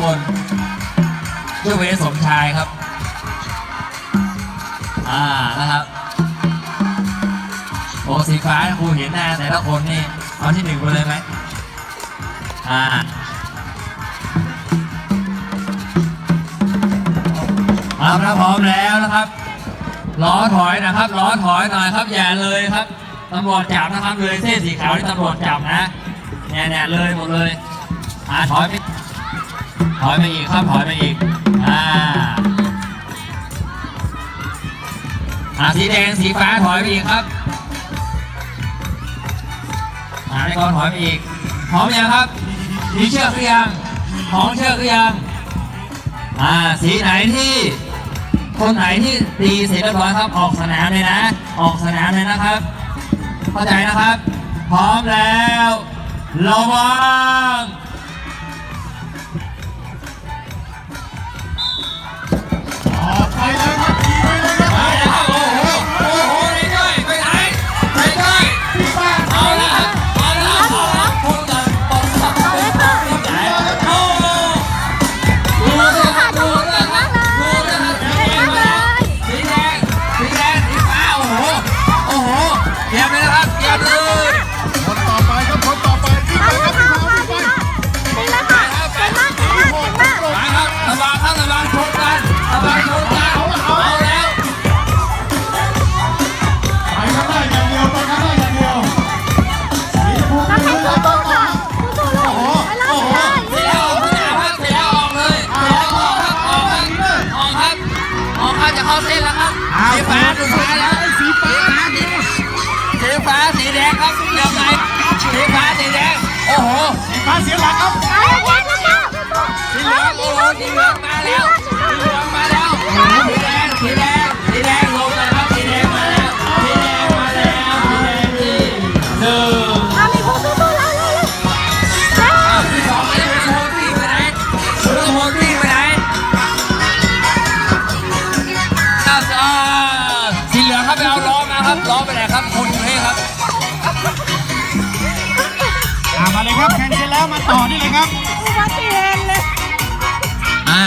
คนยกเว้นสมชายครับ อ่านะครับโอ้สีฟ้าครูเห็นหน้าแต่ละคนนี่เอาที่หนึ่งไปเลยไหมอ่าเอาละพร้อมแล้วนะครับล้อถอยนะครับล้อถอยหน่อยครับอย่าเลยครับตำรวจจับนะครับเลยเส้นสีขาวที่ตำรวจจับนะเนี่ยเนี่ยเลยหมดเลยอ่าถอยไป ถอยไปอีกครับถอยไปอีก อ่าอ่าสีแดงสีฟ้าถอยไปอีกครับอ่าในกรถอยไปอีกพร้อมยังครับมีเชือกหรือยังของเชือกหรือยังอ่าสีไหนที่คนไหนที่ตีเสร็จเรียบร้อยครับออกสนามเลยนะ ออกสนามเลยนะครับ เข้าใจนะครับ พร้อมแล้วระวัง ครับสีฟ้าสุดท้าแล้วสีฟ้าสีฟ้าสีแดงครับเรียบร้อยสีฟ้าสีแดงโอ้โหสีฟ้าเสียหลักครับ อไปไหนครับ คุณอยู่นี่ครับ อ่ามาเลยครับแข่งเสร็จแล้วมาต่อนี่เลยครับอ่า